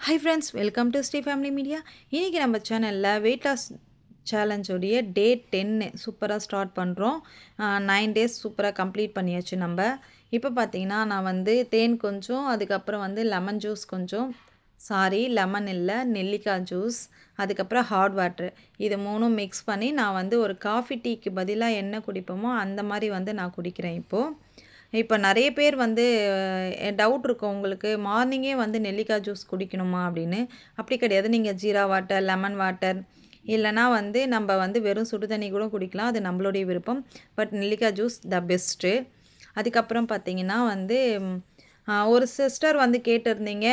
Hi friends welcome to Sri family media இன்றைக்கி நம்ம சேனலில் வெயிட் லாஸ் சேலஞ்சோடைய டே டென்னு சூப்பராக ஸ்டார்ட் பண்ணுறோம் நைன் டேஸ் சூப்பராக கம்ப்ளீட் பண்ணியாச்சு நம்ம. இப்போ பார்த்தீங்கன்னா நான் வந்து தேன் கொஞ்சம் அதுக்கப்புறம் வந்து லெமன் ஜூஸ் கொஞ்சம். சாரி லெமன் இல்லை நெல்லிக்காய் ஜூஸ் அதுக்கப்புறம் ஹாட் வாட்ரு இது மூணும் மிக்ஸ் பண்ணி நான் வந்து ஒரு காஃபி டீக்கு பதிலாக என்ன குடிப்போமோ அந்த மாதிரி வந்து நான் குடிக்கிறேன் இப்போது இப்போ நிறைய பேர் வந்து டவுட் இருக்கும். உங்களுக்கு மார்னிங்கே வந்து நெல்லிக்காய் ஜூஸ் குடிக்கணுமா அப்படின்னு? அப்படி கிடையாது. நீங்கள் ஜீரா வாட்டர் லெமன் வாட்டர் இல்லைனா வந்து நம்ம வந்து வெறும் சுடு தண்ணி கூட குடிக்கலாம். அது நம்மளுடைய விருப்பம். பட் நெல்லிக்காய் ஜூஸ் த பெஸ்ட்டு அதுக்கப்புறம் பார்த்தீங்கன்னா வந்து ஒரு சிஸ்டர் வந்து கேட்டிருந்தீங்க.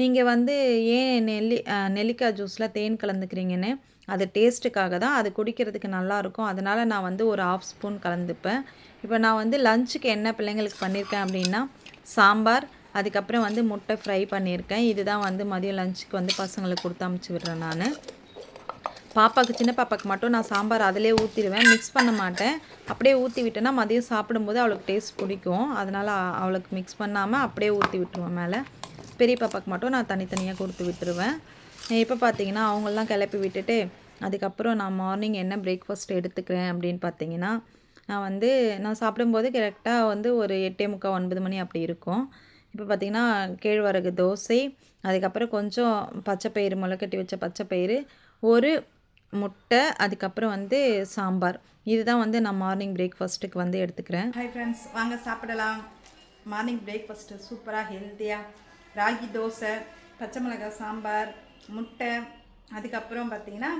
நீங்கள் வந்து ஏன் நெல்லி நெல்லிக்காய் ஜூஸில் தேன் கலந்துக்கிறீங்கன்னு? அது டேஸ்ட்டுக்காக தான் அது குடிக்கிறதுக்கு நல்லாயிருக்கும். அதனால் நான் வந்து ஒரு ஆஃப் ஸ்பூன் கலந்துப்பேன். இப்போ நான் வந்து லஞ்சுக்கு என்ன பிள்ளைங்களுக்கு பண்ணியிருக்கேன் அப்படின்னா சாம்பார் அதுக்கப்புறம் வந்து முட்டை ஃப்ரை பண்ணியிருக்கேன். இதுதான் வந்து மதியம் லஞ்சுக்கு வந்து பசங்களுக்கு கொடுத்து அமுச்சு விடுறேன் நான். பாப்பாவுக்கு சின்ன பாப்பாவுக்கு மட்டும் நான் சாம்பார் அதிலே ஊற்றிடுவேன் மிக்ஸ் பண்ண மாட்டேன். அப்படியே ஊற்றி விட்டேன்னா மதியம் சாப்பிடும்போது அவளுக்கு டேஸ்ட் பிடிக்கும். அதனால் அவளுக்கு மிக்ஸ் பண்ணாமல் அப்படியே ஊற்றி விட்டுருவேன் மேலே. பெரிய பாப்பாவுக்கு மட்டும் நான் தனித்தனியாக கொடுத்து விட்டுருவேன். இப்போ பார்த்தீங்கன்னா அவங்களாம் கிளப்பி விட்டுட்டு அதுக்கப்புறம் நான் மார்னிங் என்ன பிரேக்ஃபாஸ்ட் எடுத்துக்கிறேன் அப்படின்னு பார்த்தீங்கன்னா நான் வந்து நான் சாப்பிடும்போது கரெக்டாக வந்து ஒரு எட்டே முக்கால் ஒன்பது மணி அப்படி இருக்கும். இப்போ பார்த்திங்கன்னா கேழ்வரகு தோசை அதுக்கப்புறம் கொஞ்சம் பச்சைப்பயிறு முளைக்கட்டி வச்ச பச்சைப்பயிறு ஒரு முட்டை அதுக்கப்புறம் வந்து சாம்பார். இதுதான் வந்து நான் மார்னிங் பிரேக்ஃபாஸ்ட்டுக்கு வந்து எடுத்துக்கிறேன். ஹாய் ஃப்ரெண்ட்ஸ் வாங்க சாப்பிடலாம். மார்னிங் பிரேக்ஃபாஸ்ட்டு சூப்பராக ஹெல்த்தியாக ராகி தோசை பச்சை மிளகாய் சாம்பார் முட்டை அதுக்கப்புறம் பார்த்தீங்கன்னா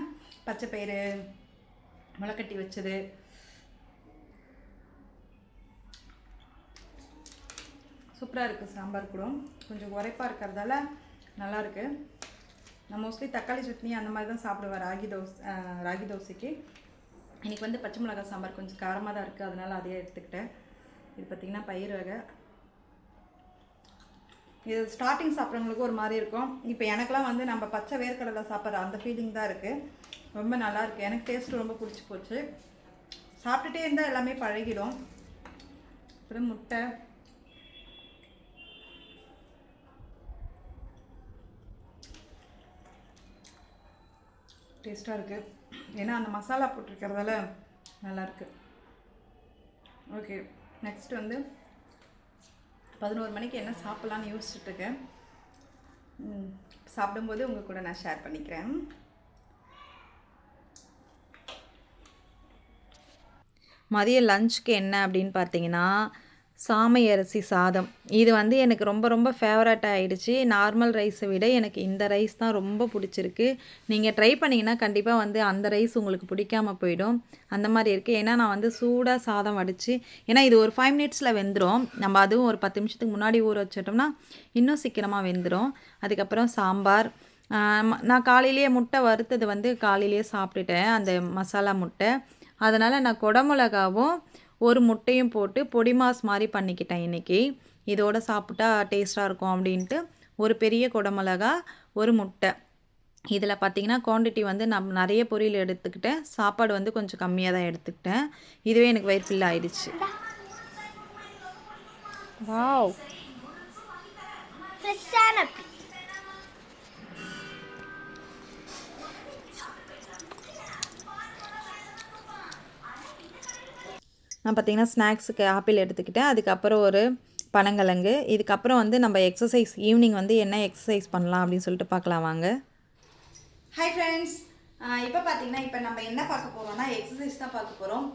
பச்சைப்பயிறு முளைக்கட்டி வச்சது. சூப்பராக இருக்குது சாம்பார் கூட. கொஞ்சம் உரைப்பாக இருக்கிறதால நல்லாயிருக்கு நான் மோஸ்ட்லி தக்காளி சட்னி அந்த மாதிரி தான் சாப்பிடுவேன் ராகி தோசை ராகி தோசைக்கு. இன்றைக்கி வந்து பச்சை மிளகாய் சாம்பார் கொஞ்சம் காரமாக தான் இருக்குது அதனால் அதையே எடுத்துக்கிட்டேன். இது பார்த்திங்கன்னா பயிர் வகை. இது ஸ்டார்டிங் சாப்பிட்றவங்களுக்கு ஒரு மாதிரி இருக்கும். இப்போ எனக்கெலாம் வந்து நம்ம பச்சை வேர்க்கடலை சாப்பிட்ற அந்த ஃபீலிங் தான் இருக்குது ரொம்ப நல்லாயிருக்கு எனக்கு டேஸ்ட் ரொம்ப பிடிச்சி போச்சு. சாப்பிட்டுட்டே இருந்தால் எல்லாமே பழகிடும். அப்புறம் முட்டை. டேஸ்ட்டாக இருக்குது ஏன்னா அந்த மசாலா போட்டிருக்கிறதால நல்லாயிருக்கு ஓகே நெக்ஸ்ட் வந்து பதினோரு மணிக்கு என்ன சாப்பிட்லான்னு யோசிச்சுட்ருக்கேன். சாப்பிடும்போது உங்கள் கூட நான் ஷேர் பண்ணிக்கிறேன். மதிய லஞ்சுக்கு என்ன அப்படின்னு பார்த்தீங்கன்னா சாமை அரிசி சாதம். இது வந்து எனக்கு ரொம்ப ரொம்ப ஃபேவரட் ஆகிடுச்சு நார்மல் ரைஸை விட எனக்கு இந்த ரைஸ் தான் ரொம்ப பிடிச்சிருக்கு. நீங்கள் ட்ரை பண்ணிங்கன்னா கண்டிப்பாக வந்து அந்த ரைஸ் உங்களுக்கு பிடிக்காம போயிடும். அந்த மாதிரி இருக்குது ஏன்னா நான் வந்து சூடாக சாதம் வடித்து ஏன்னா இது ஒரு ஃபைவ் மினிட்ஸில் வெந்துடும் நம்ம அதுவும் ஒரு பத்து நிமிஷத்துக்கு முன்னாடி ஊற வச்சிட்டோம்னா இன்னும் சீக்கிரமாக வெந்துடும் அதுக்கப்புறம் சாம்பார். நான் காலையிலேயே முட்டை வறுத்தது வந்து காலையிலேயே சாப்பிட்டுட்டேன். அந்த மசாலா முட்டை. அதனால் நான் குடமிளகாவும் ஒரு முட்டையும் போட்டு பொடி மாஸ் மாதிரி பண்ணிக்கிட்டேன் இன்றைக்கி இதோடு சாப்பிட்டா டேஸ்ட்டாக இருக்கும் அப்படின்ட்டு ஒரு பெரிய குடமிளகா ஒரு முட்டை. இதில் பார்த்திங்கன்னா குவான்டிட்டி வந்து நான் நிறைய பொரியல் எடுத்துக்கிட்டேன் சாப்பாடு வந்து கொஞ்சம் கம்மியாக தான் எடுத்துக்கிட்டேன். இதுவே எனக்கு வயிறு ஃபில் ஆயிடுச்சு. வாவ் நான் பார்த்திங்கன்னா ஸ்நாக்ஸுக்கு ஆப்பிள் எடுத்துக்கிட்டேன். அதுக்கப்புறம் ஒரு பனங்கிழங்கு இதுக்கப்புறம் வந்து நம்ம எக்ஸசைஸ் ஈவினிங் வந்து என்ன எக்ஸசைஸ் பண்ணலாம் அப்படின்னு சொல்லிட்டு பார்க்கலாம் வாங்க. ஹாய் ஃப்ரெண்ட்ஸ் இப்போ பார்த்தீங்கன்னா இப்போ நம்ம என்ன பார்க்க போகிறோம்னா எக்ஸசைஸ் தான் பார்க்க போகிறோம்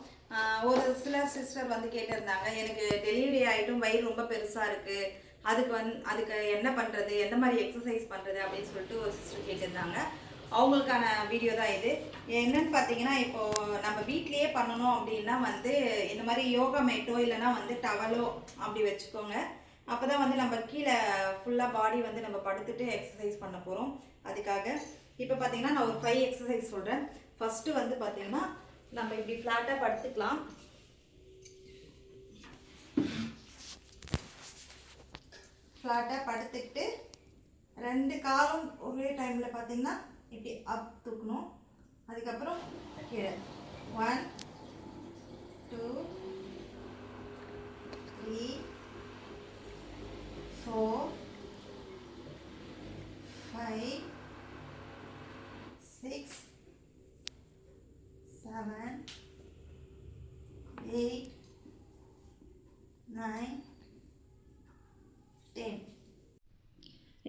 ஒரு சில சிஸ்டர் வந்து கேட்டிருந்தாங்க எனக்கு டெலிவரி ஆகிட்டும் வயிறு ரொம்ப பெருசாக இருக்குது அதுக்கு வந் அதுக்கு என்ன பண்ணுறது எந்த மாதிரி எக்ஸசைஸ் பண்ணுறது அப்படின்னு சொல்லிட்டு ஒரு சிஸ்டர் கேட்டிருந்தாங்க. அவங்களுக்கான வீடியோ தான் இது. என்னன்னு பார்த்தீங்கன்னா இப்போது நம்ம வீட்லேயே பண்ணணும் அப்படின்னா வந்து இந்த மாதிரி யோகா மேட்டோ இல்லைனா வந்து டவலோ அப்படி வச்சுக்கோங்க. அப்போ தான் வந்து நம்ம கீழே ஃபுல்லாக பாடி வந்து நம்ம படுத்துட்டு எக்ஸசைஸ் பண்ண போகிறோம் அதுக்காக இப்போ பார்த்தீங்கன்னா நான் ஒரு ஃபைவ் எக்ஸசைஸ் சொல்கிறேன் ஃபஸ்ட்டு வந்து பார்த்தீங்கன்னா நம்ம இப்படி ஃப்ளாட்டாக படுத்துக்கலாம். ஃப்ளாட்டாக படுத்துக்கிட்டு ரெண்டு காலும் ஒரே டைமில் பார்த்தீங்கன்னா இப்படி அப் தூக்கணும். அதுக்கப்புறம் கீழே. One two three four five six seven eight nine ten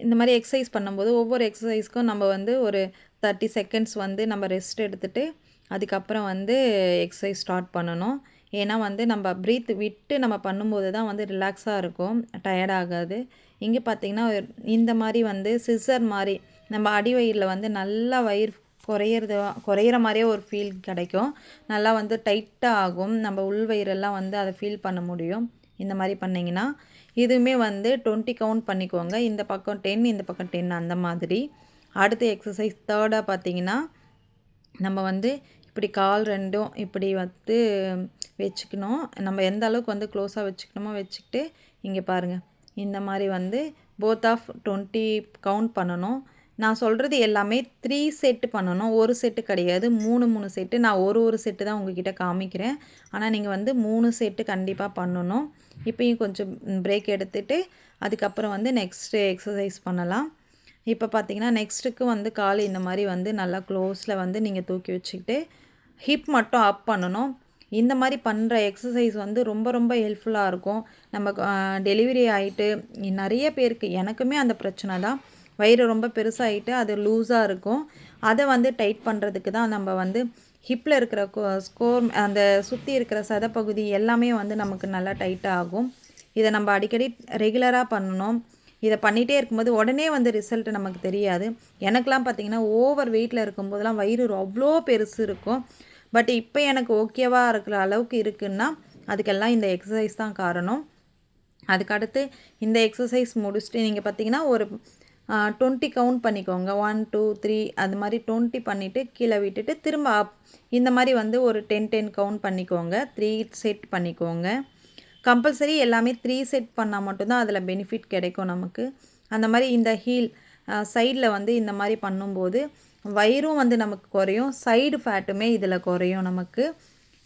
இந்த மாதிரி எக்ஸசைஸ் பண்ணும்போது ஒவ்வொரு எக்ஸசைஸ்க்கும் நம்ம வந்து ஒரு தேர்ட்டி செகண்ட்ஸ் வந்து நம்ம ரெஸ்ட் எடுத்துகிட்டு அதுக்கப்புறம் வந்து எக்ஸசைஸ் ஸ்டார்ட் பண்ணணும். ஏன்னா வந்து நம்ம ப்ரீத் விட்டு நம்ம பண்ணும்போது தான் வந்து ரிலாக்ஸாக இருக்கும். டயர்ட் ஆகாது. இங்கே பார்த்தீங்கன்னா இந்த மாதிரி வந்து சிசர் மாதிரி நம்ம அடி வயிறில் வந்து நல்லா வயிறு குறையிறது குறையிற மாதிரியே ஒரு ஃபீல் கிடைக்கும். நல்லா வந்து டைட்டாக ஆகும். நம்ம உள் வயிறெல்லாம் வந்து அதை ஃபீல் பண்ண முடியும். இந்த மாதிரி பண்ணிங்கன்னா இதுவுமே வந்து டுவெண்ட்டி கவுண்ட் பண்ணிக்கோங்க. இந்த பக்கம் டென் இந்த பக்கம் டென் அந்த மாதிரி. அடுத்த எக்ஸசைஸ் தேர்டாக பார்த்தீங்கன்னா நம்ம வந்து இப்படி கால் ரெண்டும் இப்படி வந்து வச்சுக்கணும். நம்ம எந்த அளவுக்கு வந்து க்ளோஸாக வச்சுக்கணுமோ வச்சுக்கிட்டு இங்கே பாருங்கள் இந்த மாதிரி வந்து போத் ஆஃப் டுவெண்ட்டி கவுண்ட் பண்ணணும். நான் சொல்கிறது எல்லாமே த்ரீ செட்டு பண்ணணும். ஒரு செட்டு கிடையாது. மூணு மூணு செட்டு நான் ஒரு ஒரு செட்டு தான் உங்ககிட்ட காமிக்கிறேன். ஆனால் நீங்கள் வந்து மூணு செட்டு கண்டிப்பாக பண்ணணும். இப்போயும் கொஞ்சம் பிரேக் எடுத்துகிட்டு அதுக்கப்புறம் வந்து நெக்ஸ்ட்டு எக்ஸசைஸ் பண்ணலாம். இப்போ பார்த்தீங்கன்னா நெக்ஸ்ட்டுக்கு வந்து கால் இந்த மாதிரி வந்து நல்லா க்ளோஸில் வந்து நீங்கள் தூக்கி வச்சுக்கிட்டு ஹிப் மட்டும் அப் பண்ணணும். இந்த மாதிரி பண்ணுற எக்ஸசைஸ் வந்து ரொம்ப ரொம்ப ஹெல்ப்ஃபுல்லாக இருக்கும். நம்ம டெலிவரி ஆகிட்டு நிறைய பேருக்கு எனக்குமே அந்த பிரச்சனை தான். வயிறு ரொம்ப பெருசாகிட்டு அது லூஸாக இருக்கும். அதை வந்து டைட் பண்ணுறதுக்கு தான் நம்ம வந்து ஹிப்பில் இருக்கிற ஸ்கோர் அந்த சுற்றி இருக்கிற சதப்பகுதி எல்லாமே வந்து நமக்கு நல்லா டைட்டாக ஆகும். இதை நம்ம அடிக்கடி ரெகுலராக பண்ணணும். இதை பண்ணிகிட்டே இருக்கும்போது உடனே வந்து ரிசல்ட் நமக்கு தெரியாது. எனக்கெலாம் பார்த்திங்கன்னா ஓவர் வெயிட்டில் இருக்கும்போதெல்லாம் வயிறு அவ்வளோ பெருசு இருக்கும். பட் இப்போ எனக்கு ஓகேவாக இருக்கிற அளவுக்கு இருக்குன்னா அதுக்கெல்லாம் இந்த எக்ஸசைஸ் தான் காரணம். அதுக்கடுத்து இந்த எக்ஸசைஸ் முடிச்சுட்டு நீங்கள் பார்த்தீங்கன்னா ஒரு டுவெண்ட்டி கவுண்ட் பண்ணிக்கோங்க. ஒன் டூ த்ரீ அது மாதிரி டுவெண்ட்டி பண்ணிவிட்டு கீழே விட்டுட்டு திரும்ப அப் இந்த மாதிரி வந்து ஒரு டென் டென் கவுண்ட் பண்ணிக்கோங்க. த்ரீ செட் பண்ணிக்கோங்க. கம்பல்சரி எல்லாமே த்ரீ செட் பண்ணால் மட்டும்தான் அதில் பெனிஃபிட் கிடைக்கும் நமக்கு. அந்த மாதிரி இந்த ஹீல் சைடில் வந்து இந்த மாதிரி பண்ணும்போது வயிறும் வந்து நமக்கு குறையும். சைடு ஃபேட்டுமே இதில் குறையும் நமக்கு.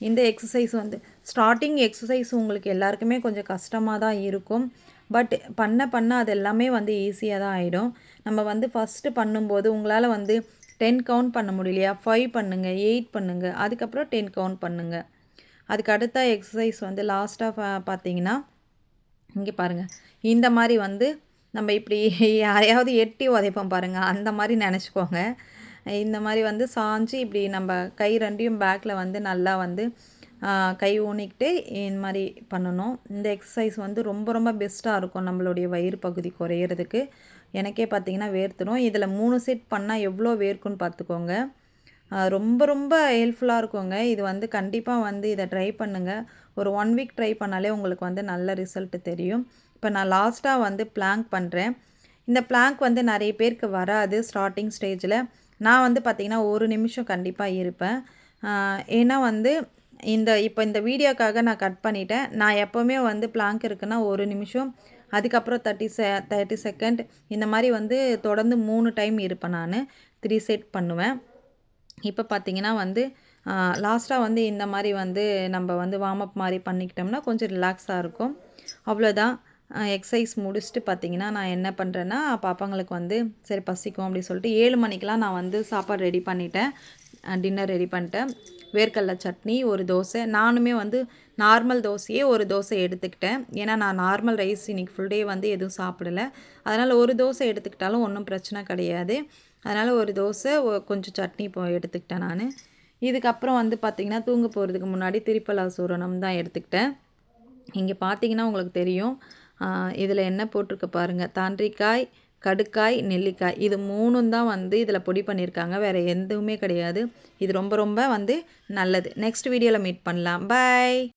இந்த எக்ஸசைஸ் வந்து ஸ்டார்டிங் எக்ஸசைஸ் உங்களுக்கு எல்லாருக்குமே கொஞ்சம் கஷ்டமாக தான் இருக்கும். பட் பண்ண பண்ண அது எல்லாமே வந்து ஈஸியாக தான் ஆகிடும் நம்ம வந்து ஃபஸ்ட்டு பண்ணும்போது உங்களால் வந்து டென் கவுண்ட் பண்ண முடியலையா ஃபைவ் பண்ணுங்கள் எயிட் பண்ணுங்கள் அதுக்கப்புறம் டென் கவுண்ட் பண்ணுங்கள் அதுக்கு அடுத்த எக்ஸசைஸ் வந்து லாஸ்ட்டாக பார்த்தீங்கன்னா இங்கே பாருங்கள் இந்த மாதிரி வந்து நம்ம இப்படி யாரையாவது எட்டி உதைப்போம் பாருங்கள் அந்த மாதிரி நினச்சிக்கோங்க. இந்த மாதிரி வந்து சாஞ்சு இப்படி நம்ம கை ரெண்டையும் பேக்கில் வந்து நல்லா வந்து கை ஊனிக்கிட்டு இந்த மாதிரி பண்ணணும். இந்த எக்ஸசைஸ் வந்து ரொம்ப ரொம்ப பெஸ்ட்டாக இருக்கும் நம்மளுடைய வயிறு பகுதி குறையிறதுக்கு. எனக்கே பார்த்தீங்கன்னா வேர்த்துடும். இதில் மூணு செட் பண்ணால் எவ்வளோ வேர்க்குன்னு பார்த்துக்கோங்க. ரொம்ப ரொம்ப ஹெல்ப்ஃபுல்லாக இருக்குங்க. இது வந்து கண்டிப்பாக வந்து இதை ட்ரை பண்ணுங்கள் ஒரு ஒன் வீக் ட்ரை பண்ணாலே உங்களுக்கு வந்து நல்ல ரிசல்ட் தெரியும். இப்போ நான் லாஸ்ட்டாக வந்து பிளாங்க் பண்ணுறேன் இந்த பிளாங்க் வந்து நிறைய பேருக்கு வராது ஸ்டார்டிங் ஸ்டேஜில் நான் வந்து பார்த்திங்கன்னா ஒரு நிமிஷம் கண்டிப்பாக இருப்பேன். ஏன்னா வந்து இந்த இப்போ இந்த வீடியோக்காக நான் கட் பண்ணிட்டேன். நான் எப்போவுமே வந்து பிளாங்க் இருக்குன்னா ஒரு நிமிஷம் அதுக்கப்புறம் தேர்ட்டி செ தேர்ட்டி செகண்ட் இந்த மாதிரி வந்து தொடர்ந்து மூணு டைம் இருப்பேன் நான். த்ரீ செட் பண்ணுவேன். இப்போ பார்த்தீங்கன்னா வந்து லாஸ்ட்டாக வந்து இந்த மாதிரி வந்து நம்ம வந்து வார்ம் அப் மாதிரி பண்ணிக்கிட்டோம்னா கொஞ்சம் ரிலாக்ஸாக இருக்கும். அவ்வளோதான் எக்ஸசைஸ் முடிச்சுட்டு பார்த்தீங்கன்னா நான் என்ன பண்ணுறேன்னா பாப்பாங்களுக்கு வந்து சரி பசிக்கும் அப்படின்னு சொல்லிட்டு ஏழு மணிக்கெலாம் நான் வந்து சாப்பாடு ரெடி பண்ணிட்டேன். டின்னர் ரெடி பண்ணிட்டேன். வேர்க்கடல சட்னி ஒரு தோசை. நானுமே வந்து நார்மல் தோசையே ஒரு தோசை எடுத்துக்கிட்டேன். ஏன்னா நான் நார்மல் ரைஸ் இன்றைக்கி ஃபுல் டே வந்து எதுவும் சாப்பிடலை. அதனால் ஒரு தோசை எடுத்துக்கிட்டாலும் ஒன்றும் பிரச்சனை கிடையாது. அதனால் ஒரு தோசை கொஞ்சம் சட்னி இப்போ எடுத்துக்கிட்டேன் நான். இதுக்கப்புறம் வந்து பார்த்திங்கன்னா தூங்க போகிறதுக்கு முன்னாடி திரிப்பலா சூரணம் தான் எடுத்துக்கிட்டேன். இங்கே பார்த்தீங்கன்னா உங்களுக்கு தெரியும். இதில் என்ன போட்டிருக்க பாருங்கள் தாண்டிக்காய் கடுக்காய் நெல்லிக்காய் இது மூணும் தான் வந்து இதில் பொடி பண்ணியிருக்காங்க வேறு எதுவுமே கிடையாது. இது ரொம்ப ரொம்ப வந்து நல்லது. நெக்ஸ்ட் வீடியோவில் மீட் பண்ணலாம். பாய்